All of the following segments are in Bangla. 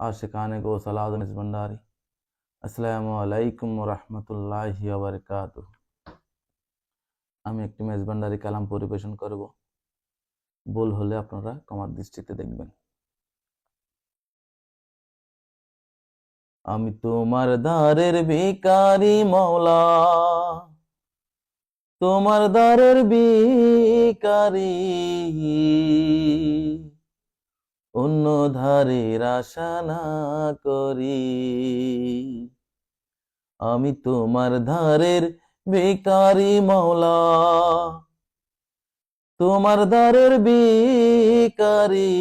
आशिकान को सलाद भंडारी আসসালামু আলাইকুম রহমতুল্লাহি বারকাত আমি একটি মেজবান্ডারি কালাম পরিবেশন করব ভুল হলে আপনারা কমার দৃষ্টিতে দেখবেন আমি তোমার দ্বারের ভিকারি মৌলা তোমার দ্বারের ভিকারি অন্য ধারের আশা না করি। আমি তোমার ধারের ভিকারি মৌলা তোমার দ্বারের ভিকারি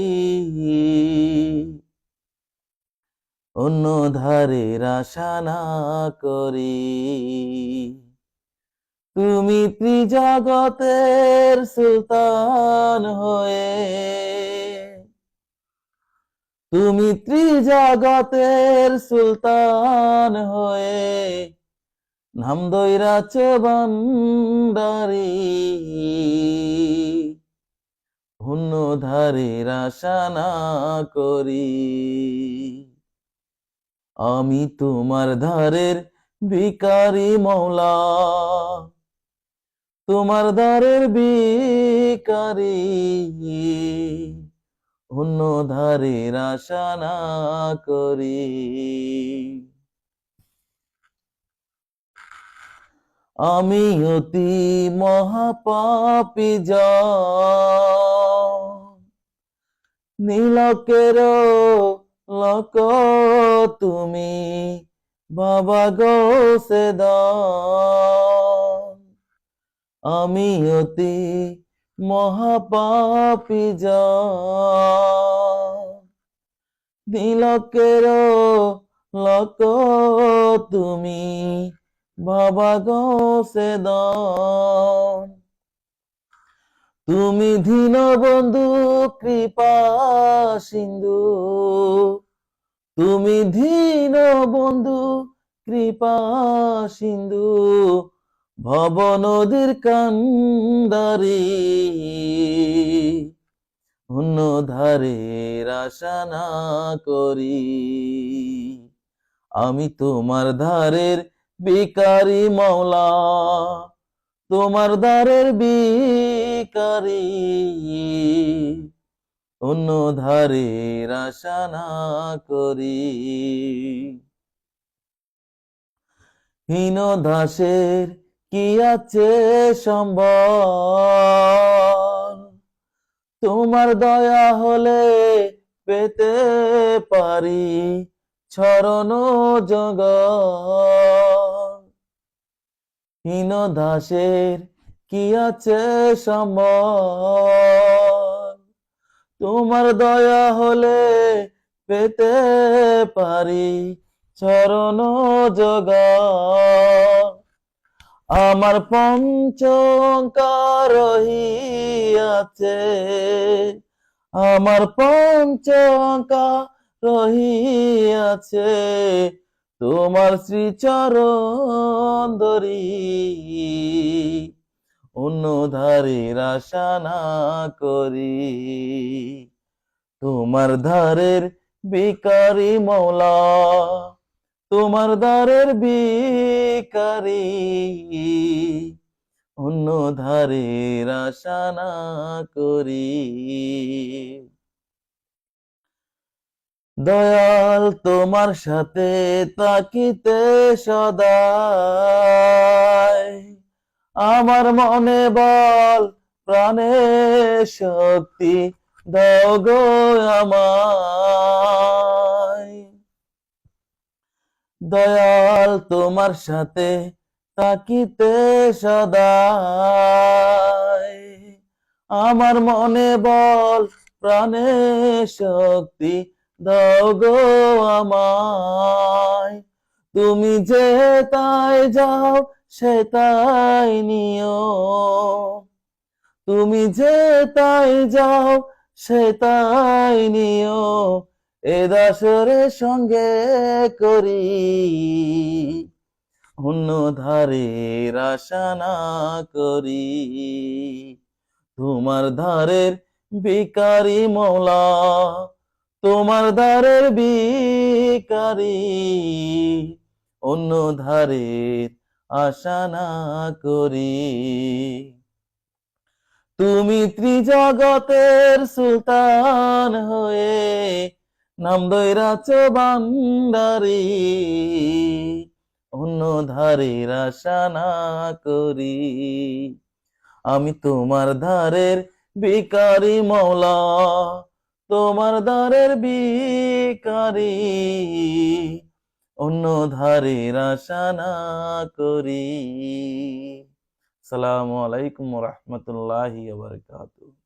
অন্য ধারের আশা না করি। তুমি ত্রিজগতের সুলতান হয়ে তুমি ত্রিজগতের সুলতান হয়ে নাম দৈরাচ বান্দারি অন্য ধারের আশা না করি। আমি তোমার ধারের ভিকারি মৌলা। তোমার দ্বারের ভিকারি। অন্য ধারের আশা না করি আমি অতি মহাপাপি নীলকের লক তুমি বাবা গো সে আমি অতি মহাপাপি নীলকের লক তুমি, বাবা গো সে তুমি ধীন বন্ধু, কৃপা সিন্ধু। তুমি ধীন বন্ধু, কৃপা সিন্ধু। ভব নদীর কান্দারি অন্য ধারের আশা না করি। আমি তোমার ধারের বিকারি মাওলা, তোমার দ্বারের বিকারি। অন্য ধারে আশা না করি। হীন দাসের কি আছে সম্বল? তোমার দয়া হলে পেতে পারি ছরণ জগ হীন দাসের কি আছে সম্বল? তোমার দয়া হলে পেতে পারি চরণ জগ আমার পঞ্চকার রহিয়াছে, আমার পঞ্চকার রহিয়াছে, তোমার শ্রীচরণ ধরি। অন্য ধারের আশা না করি, তোমার ধারের বিকারি মৌলা। তোমার দ্বারের বিকারি, অন্য ধারের আশা না করি। দয়াল তোমার সাথে তাকিতে সদায় আমার মনে বল, প্রাণে শক্তি দাও গো আমায়। দয়াল তোমার সাথে তাকিতে সদায় আমার মনে বল, প্রাণে শক্তি দাও গো আমায়। তুমি যে তাই যাও, সে তাই নিও। তুমি যে তাই যাও, সে তাই নিও। এ দাসরের সঙ্গে করি। অন্য ধারের আশা না করি। তোমার ধারের বিকারি মৌলা, তোমার ধারের বিকারি অন্য ধারের আশা না করি। তুমি ত্রিজগতের সুলতান হয়ে নাম দৈরাচ বান্দারি অন্য ধারের আশা না করি। আমি তোমার ধারের বিকারি মৌলা তোমার দ্বারের বিকারি অন্য ধারের আশা করি। সালামু আলাইকুম রহমতুল্লাহি বারকাতুহ।